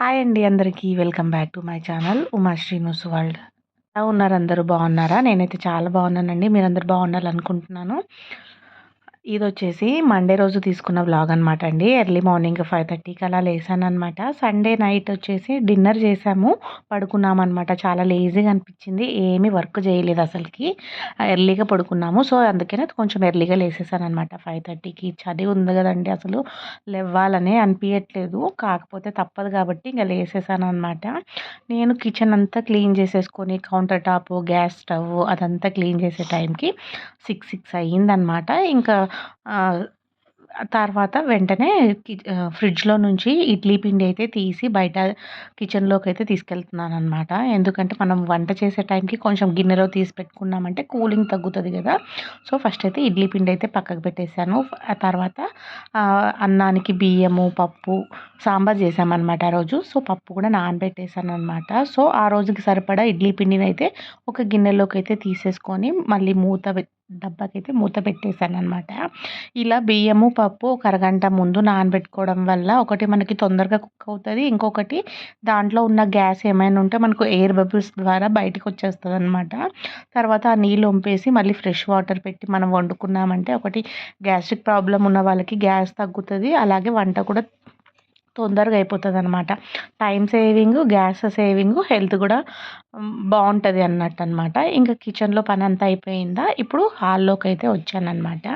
Hi అండి అందరికీ. Welcome back to my channel Uma news world ఎలా ఉన్నారు అందరూ? బాగున్నారా? నేనైతే చాలా బాగున్నానండి. మీరందరూ బాగుండాలనుకుంటున్నాను. ఇది వచ్చేసి మండే రోజు తీసుకున్న వ్లాగ్ అనమాట అండి. ఎర్లీ మార్నింగ్ ఫైవ్ థర్టీకి అలా లేసాను అనమాట సండే నైట్ వచ్చేసి డిన్నర్ చేసాము. పడుకున్నాం అనమాట చాలా లేజీగా అనిపించింది. ఏమీ వర్క్ చేయలేదు అసలుకి. ఎర్లీగా పడుకున్నాము. సో అందుకనే కొంచెం ఎర్లీగా లేసేసాను అనమాట ఫైవ్ థర్టీకి చదివి ఉంది కదండి అసలు. లేవ్వాలనే అనిపించట్లేదు కాకపోతే తప్పదు కాబట్టి ఇంకా లేసేసాను అనమాట నేను కిచెన్ అంతా క్లీన్ చేసేసుకొని కౌంటర్ టాప్ గ్యాస్ స్టవ్ అదంతా క్లీన్ చేసే టైంకి సిక్స్ సిక్స్ అయ్యిందనమాట ఇంకా తర్వాత వెంటనే ఫ్రిడ్జ్లో నుంచి ఇడ్లీ పిండి అయితే తీసి బయట కిచెన్లోకి అయితే తీసుకెళ్తున్నాను అనమాట ఎందుకంటే మనం వంట చేసే టైంకి కొంచెం గిన్నెలో తీసి పెట్టుకున్నామంటే కూలింగ్ తగ్గుతుంది కదా. సో ఫస్ట్ అయితే ఇడ్లీ పిండి అయితే పక్కకు పెట్టేశాను. తర్వాత అన్నానికి బియ్యము పప్పు సాంబార్ చేసామన్నమాట ఆ రోజు. సో పప్పు కూడా నానబెట్టేశాను అనమాట సో ఆ రోజుకి సరిపడా ఇడ్లీ పిండిని అయితే ఒక గిన్నెలోకి అయితే తీసేసుకొని మళ్ళీ మూత డబ్బాకైతే మూత పెట్టేశాను అనమాట ఇలా బియ్యము పప్పు ఒక అరగంట ముందు నానబెట్టుకోవడం వల్ల ఒకటి మనకి తొందరగా కుక్ అవుతుంది. ఇంకొకటి దాంట్లో ఉన్న గ్యాస్ ఏమైనా ఉంటే మనకు ఎయిర్ బబుల్స్ ద్వారా బయటకు వచ్చేస్తుంది అనమాట తర్వాత ఆ నీళ్ళు వంపేసి మళ్ళీ ఫ్రెష్ వాటర్ పెట్టి మనం వండుకున్నామంటే ఒకటి గ్యాస్ట్రిక్ ప్రాబ్లం ఉన్న వాళ్ళకి గ్యాస్ తగ్గుతుంది. అలాగే వంట కూడా తొందరగా అయిపోతుంది అనమాట time saving gas saving health కూడా బాగుంటుంది అన్నట్టు అనమాట ఇంకా కిచెన్లో పని అంతా అయిపోయిందా? ఇప్పుడు హాల్లోకి అయితే వచ్చానమాట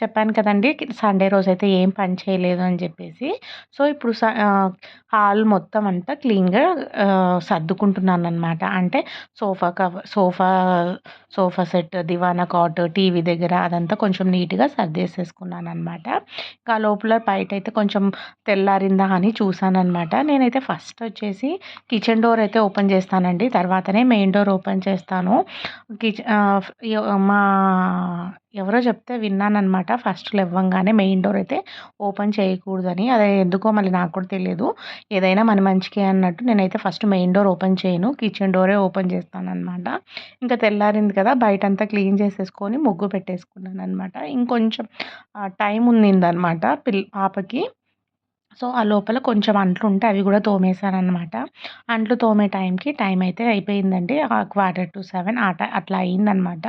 చెప్పాను కదండి సండే రోజు అయితే ఏం పని చేయలేదు అని చెప్పేసి. సో ఇప్పుడు హాల్ మొత్తం అంతా క్లీన్గా సర్దుకుంటున్నాను అనమాట అంటే sofa cover sofa sofa set దివానా కాట్ టీవీ దగ్గర అదంతా కొంచెం నీట్గా సర్దేసేసుకున్నాను అనమాట ఇంకా లోపల బయట అయితే కొంచెం తెల్లారిందా అని చూసాను అనమాట నేనైతే ఫస్ట్ వచ్చేసి కిచెన్ డోర్ అయితే ఓపెన్ చేస్తానండి. తర్వాతనే మెయిన్ డోర్ ఓపెన్ చేస్తాను. కిచెన్ మా ఎవరో చెప్తే విన్నానమాట ఫస్ట్ ఇవ్వంగానే మెయిన్ డోర్ అయితే ఓపెన్ చేయకూడదని. అదే ఎందుకో మళ్ళీ నాకు కూడా తెలియదు ఏదైనా మన మంచికే అన్నట్టు నేనైతే ఫస్ట్ మెయిన్ డోర్ ఓపెన్ చేయను. కిచెన్ డోరే ఓపెన్ చేస్తాను అనమాట ఇంకా తెల్లారింది కదా బయట అంతా క్లీన్ చేసేసుకొని ముగ్గు పెట్టేసుకున్నాను అనమాట ఇంకొంచెం టైం ఉండిందనమాట పిల్ పాపకి. సో ఆ లోపల కొంచెం అంట్లు ఉంటే అవి కూడా తోమేశాను అనమాట అంట్లు తోమే టైంకి టైం అయితే అయిపోయిందండి. ఆ క్వార్టర్ టు సెవెన్ ఆ అట్లా అయిందనమాట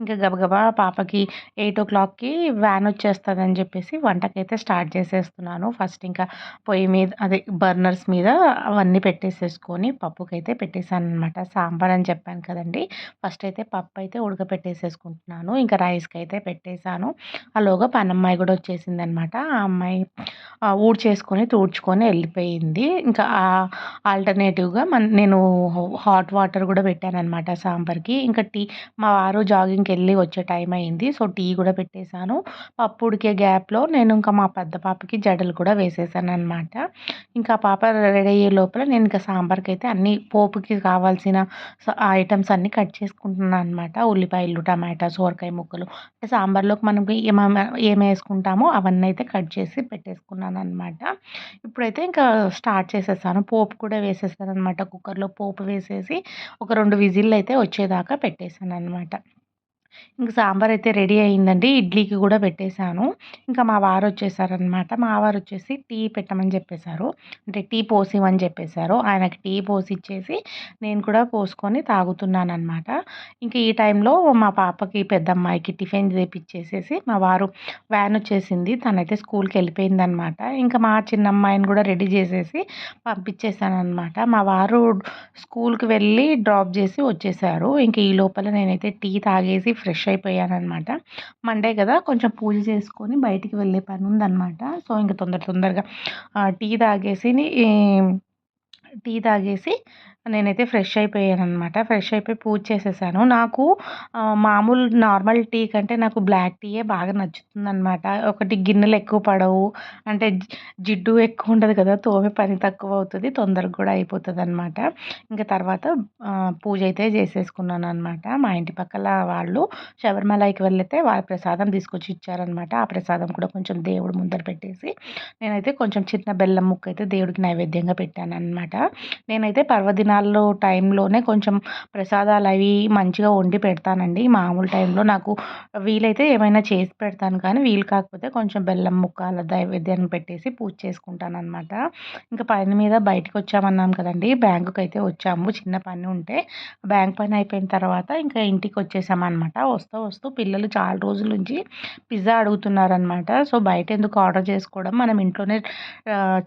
ఇంకా గబగబా పాపకి ఎయిట్ ఓ క్లాక్కి వ్యాన్ వచ్చేస్తుంది అని చెప్పేసి వంటకైతే స్టార్ట్ చేసేస్తున్నాను. ఫస్ట్ ఇంకా పొయ్యి మీద అదే బర్నర్స్ మీద అవన్నీ పెట్టేసేసుకొని పప్పుకైతే పెట్టేశాను అనమాట సాంబార్ అని చెప్పాను కదండి. ఫస్ట్ అయితే పప్పు అయితే ఉడకపెట్టేసేసుకుంటున్నాను ఇంకా రైస్కి అయితే పెట్టేశాను అలాగా పనమ్మాయి కూడా వచ్చేసింది అనమాట ఆ అమ్మాయి ఊడ్చేసి వేసుకొని తుడుచుకొని వెళ్ళిపోయింది. ఇంకా ఆల్టర్నేటివ్గా మన నేను హాట్ వాటర్ కూడా పెట్టాను అనమాట సాంబార్కి. ఇంకా టీ మా వారు జాగింగ్కి వెళ్ళి వచ్చే టైం అయింది. సో టీ కూడా పెట్టేశాను. పప్పు ఉడికే గ్యాప్లో నేను ఇంకా మా పెద్ద పాపకి జడలు కూడా వేసేసాను అనమాట ఇంకా పాప రెడీ అయ్యే లోపల నేను ఇంకా సాంబార్కి అయితే అన్ని పోపుకి కావాల్సిన ఐటమ్స్ అన్నీ కట్ చేసుకుంటున్నాను అనమాట ఉల్లిపాయలు టమాటా సోరకాయ ముక్కలు. సాంబార్లోకి మనం ఏం వేసుకుంటామో అవన్నీ అయితే కట్ చేసి పెట్టేసుకున్నాను అనమాట ఇప్పుడైతే ఇంకా స్టార్ట్ చేసేసాను. పోపు కూడా వేసేసాను అనమాట కుక్కర్లో పోపు వేసేసి ఒక రెండు విజిల్లు అయితే వచ్చేదాకా పెట్టేశాను అనమాట ఇంక సాంబార్ అయితే రెడీ అయిందండి ఇడ్లీకి కూడా పెట్టేశాను. ఇంకా మా వారు వచ్చేసారనమాట మా వారు వచ్చేసి టీ పెట్టమని చెప్పేశారు. అంటే టీ పోసిమని చెప్పేశారు. ఆయనకి టీ పోసి ఇచ్చేసి నేను కూడా పోసుకొని తాగుతున్నాను అనమాట ఇంక ఈ టైంలో మా పాపకి పెద్దమ్మాయికి టిఫిన్ చేపించేసేసి మా వారు వ్యాన్ వచ్చేసింది. తనైతే స్కూల్కి వెళ్ళిపోయిందనమాట ఇంకా మా చిన్న అమ్మాయిని కూడా రెడీ చేసేసి పంపించేశాను అనమాట మా వారు స్కూల్కి వెళ్ళి డ్రాప్ చేసి వచ్చేసారు. ఇంకా ఈ లోపల నేనైతే టీ తాగేసి ఫ్రెష్ అయిపోయానమాట మండే కదా కొంచెం పూజ చేసుకొని బయటికి వెళ్ళే పని ఉందన్నమాట సో ఇంకా తొందర తొందరగా టీ తాగేసి టీ తాగేసి నేనైతే ఫ్రెష్ అయిపోయాను అనమాట ఫ్రెష్ అయిపోయి పూజ చేసేసాను. నాకు మామూలు నార్మల్ టీ కంటే నాకు బ్లాక్ టీయే బాగా నచ్చుతుంది అనమాట ఒకటి గిన్నెలు ఎక్కువ పడవు. అంటే జిడ్డు ఎక్కువ ఉండదు కదా తోమే పని తక్కువ అవుతుంది తొందరగా కూడా అయిపోతుంది అనమాట ఇంకా తర్వాత పూజ అయితే చేసేసుకున్నాను అనమాట మా ఇంటి పక్కల వాళ్ళు శబరిమలకి వెళ్ళితే వాళ్ళ ప్రసాదం తీసుకొచ్చి ఇచ్చారనమాట ఆ ప్రసాదం కూడా కొంచెం దేవుడు ముందర పెట్టేసి నేనైతే కొంచెం చిన్న బెల్లం ముక్క అయితే దేవుడికి నైవేద్యంగా పెట్టాను అనమాట నేనైతే పర్వదినాల్లో టైంలోనే కొంచెం ప్రసాదాలు అవి మంచిగా వండి పెడతానండి. మామూలు టైంలో నాకు వీలైతే ఏమైనా చేసి పెడతాను కానీ వీలు కాకపోతే కొంచెం బెల్లం ముక్కల దైవేద్యాన్ని పెట్టేసి పూజ చేసుకుంటానన్నమాట. ఇంకా పని మీద బయటకు వచ్చామన్నాం కదండి. బ్యాంకుకి అయితే వచ్చాము. చిన్న పని ఉంటే బ్యాంక్ పని అయిపోయిన తర్వాత ఇంకా ఇంటికి వచ్చేసామన్నమాట. వస్తూ వస్తూ పిల్లలు చాలా రోజుల నుంచి పిజ్జా అడుగుతున్నారనమాట సో బయట ఎందుకు ఆర్డర్ చేసుకోవడం? మనం ఇంట్లోనే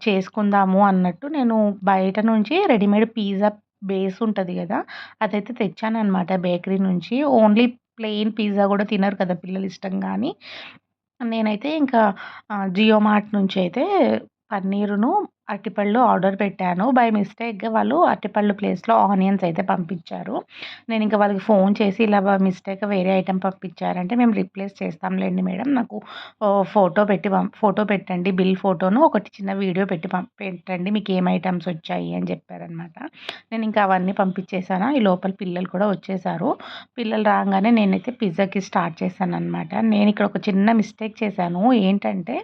చేసుకుందాము అన్నట్టు నేను బయట నుంచి రెడీమేడ్ పిజ్జా బేస్ ఉంటుంది కదా అదైతే తెచ్చాననమాట బేకరీ నుంచి. ఓన్లీ ప్లెయిన్ పిజ్జా కూడా తినరు కదా పిల్లలు ఇష్టంగా అని నేనైతే ఇంకా జియో మార్ట్ నుంచి అయితే పన్నీరును అరటిపళ్ళు ఆర్డర్ పెట్టాను. బై మిస్టేక్గా వాళ్ళు అరటిపళ్ళు ప్లేస్లో ఆనియన్స్ అయితే పంపించారు. నేను ఇంకా వాళ్ళకి ఫోన్ చేసి ఇలా మిస్టేక్ వేరే ఐటెం పంపించారంటే మేము రిప్లేస్ చేస్తాంలేండి మేడం. నాకు ఫోటో పెట్టి ఫోటో పెట్టండి బిల్ ఫోటోను ఒకటి చిన్న వీడియో పెట్టి పెట్టండి మీకు ఏం ఐటమ్స్ వచ్చాయి అని చెప్పారనమాట నేను ఇంకా అవన్నీ పంపించేసాను. ఈ లోపల పిల్లలు కూడా వచ్చేసారు. పిల్లలు రాగానే నేనైతే పిజ్జాకి స్టార్ట్ చేశాను అనమాట నేను ఇక్కడ ఒక చిన్న మిస్టేక్ చేశాను. ఏంటంటే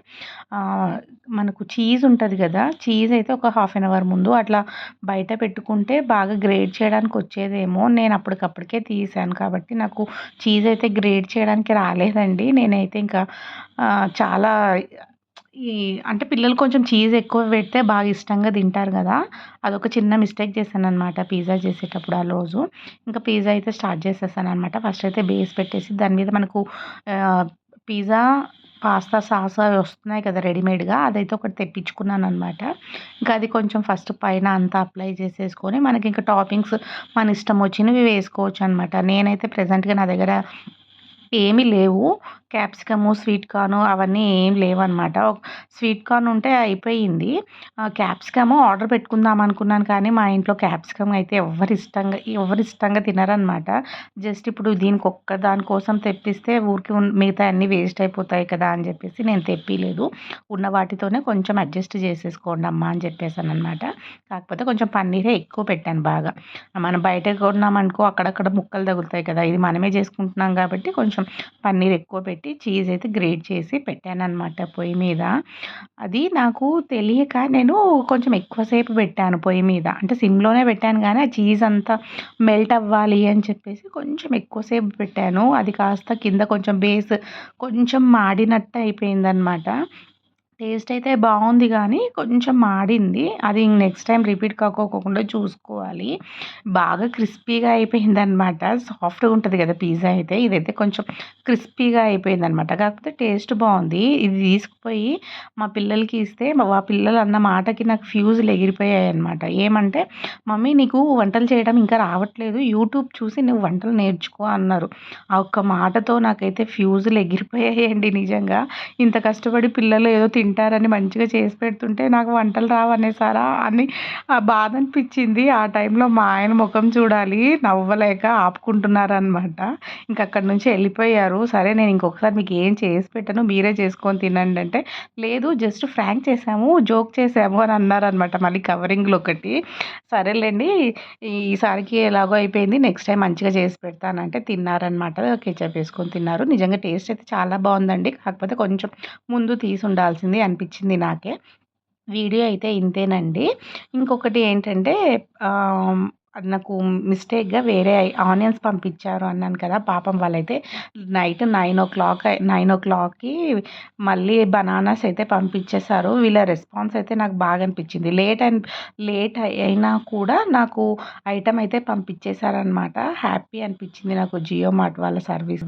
మనకు చీజ్ ఉంటుంది కదా చీజ్ అయితే ఒక హాఫ్ అన్ అవర్ ముందు అట్లా బయట పెట్టుకుంటే బాగా గ్రేడ్ చేయడానికి వచ్చేదేమో నేను అప్పటికప్పటికే తీసాను. కాబట్టి నాకు చీజ్ అయితే గ్రేడ్ చేయడానికి రాలేదండి. నేనైతే ఇంకా చాలా ఈ అంటే పిల్లలు కొంచెం చీజ్ ఎక్కువ పెడితే బాగా ఇష్టంగా తింటారు కదా. అదొక చిన్న మిస్టేక్ చేశాను అనమాట పిజ్జా చేసేటప్పుడు ఆ రోజు. ఇంకా పిజ్జా అయితే స్టార్ట్ చేసేసాను అనమాట ఫస్ట్ అయితే బేస్ పెట్టేసి దాని మీద మనకు పిజ్జా పాస్తా సాస్ అవి వస్తున్నాయి కదా రెడీమేడ్గా అదైతే ఒకటి తెప్పించుకున్నాను అనమాట ఇంకా అది కొంచెం ఫస్ట్ పైన అంతా అప్లై చేసేసుకొని మనకి ఇంకా టాపింగ్స్ మన ఇష్టం వచ్చినవి వేసుకోవచ్చు అనమాట నేనైతే ప్రజెంట్గా నా దగ్గర ఏమీ లేవు. క్యాప్సికము స్వీట్ కార్న్ అవన్నీ ఏం లేవన్నమాట. స్వీట్ కార్న్ ఉంటే అయిపోయింది. క్యాప్సికము ఆర్డర్ పెట్టుకుందాం అనుకున్నాను కానీ మా ఇంట్లో క్యాప్సికమ్ అయితే ఎవరి ఇష్టంగా ఎవరి ఇష్టంగా తినరనమాట జస్ట్ ఇప్పుడు దీనికి ఒక్క దానికోసం తెప్పిస్తే ఊరికి మిగతా అన్నీ వేస్ట్ అయిపోతాయి కదా అని చెప్పేసి నేను తెప్పిలేదు. ఉన్న వాటితోనే కొంచెం అడ్జస్ట్ చేసేసుకోండి అమ్మా అని చెప్పేసాను అనమాట కాకపోతే కొంచెం పన్నీరే ఎక్కువ పెట్టాను బాగా. మనం బయట కొన్నామనుకో అక్కడక్కడ ముక్కలు తగులుతాయి కదా ఇది మనమే చేసుకుంటున్నాం కాబట్టి కొంచెం పన్నీర్ ఎక్కువ పెట్టి పెట్టి చీజ్ అయితే గ్రేట్ చేసి పెట్టాను అనమాట పొయ్యి మీద. అది నాకు తెలియక నేను కొంచెం ఎక్కువసేపు పెట్టాను పొయ్యి మీద. అంటే సిమ్లోనే పెట్టాను కానీ ఆ చీజ్ అంతా మెల్ట్ అవ్వాలి అని చెప్పేసి కొంచెం ఎక్కువసేపు పెట్టాను. అది కాస్త కింద కొంచెం బేస్ కొంచెం మాడినట్టు అయిపోయిందనమాట టేస్ట్ అయితే బాగుంది కానీ కొంచెం మాడింది. అది నెక్స్ట్ టైం రిపీట్ కాకోకుండా చూసుకోవాలి. బాగా క్రిస్పీగా అయిపోయిందనమాట సాఫ్ట్గా ఉంటుంది కదా పిజ్జా అయితే. ఇదైతే కొంచెం క్రిస్పీగా అయిపోయిందనమాట కాకపోతే టేస్ట్ బాగుంది. ఇది తీసుకుపోయి మా పిల్లలకి ఇస్తే మా పిల్లలు అన్న మాటకి నాకు ఫ్యూజులు ఎగిరిపోయాయి అనమాట ఏమంటే మమ్మీ నీకు వంటలు చేయడం ఇంకా రావట్లేదు. యూట్యూబ్ చూసి నువ్వు వంటలు నేర్చుకో అన్నారు. ఆ ఒక్క మాటతో నాకైతే ఫ్యూజులు ఎగిరిపోయాయండి నిజంగా. ఇంత కష్టపడి పిల్లలు ఏదో తింటారని మంచిగా చేసి పెడుతుంటే నాకు వంటలు రావనేసారా అని ఆ బాధ అనిపించింది. ఆ టైంలో మా ఆయన ముఖం చూడాలి నవ్వలేక ఆపుకుంటున్నారనమాట ఇంక అక్కడి నుంచి వెళ్ళిపోయారు. సరే నేను ఇంకొకసారి మీకు ఏం చేసి పెట్టను మీరే చేసుకొని తినండి అంటే లేదు జస్ట్ ఫ్రాంక్ చేసాము జోక్ చేసాము అని అన్నారనమాట మళ్ళీ కవరింగ్లో ఒకటి. సరేలేండి ఈసారికి ఎలాగో అయిపోయింది నెక్స్ట్ టైం మంచిగా చేసి పెడతానంటే తిన్నారనమాట కెచప్ వేసుకొని తిన్నారు. నిజంగా టేస్ట్ అయితే చాలా బాగుందండి. కాకపోతే కొంచెం ముందు తీసి ఉండాల్సింది అనిపించింది నాకే. వీడియో అయితే ఇంతేనండి. ఇంకొకటి ఏంటంటే నాకు మిస్టేక్గా వేరే ఆనియన్స్ పంపించారు అన్నాను కదా పాపం వాళ్ళైతే night nine o'clock nine ఓ క్లాక్కి మళ్ళీ బనానాస్ అయితే పంపించేశారు. వీళ్ళ రెస్పాన్స్ అయితే నాకు బాగా అనిపించింది. లేట్ అండ్ లేట్ అయినా కూడా నాకు ఐటమ్ అయితే పంపించేశారనమాట హ్యాపీ అనిపించింది నాకు జియో మార్ట్ వాళ్ళ సర్వీస్.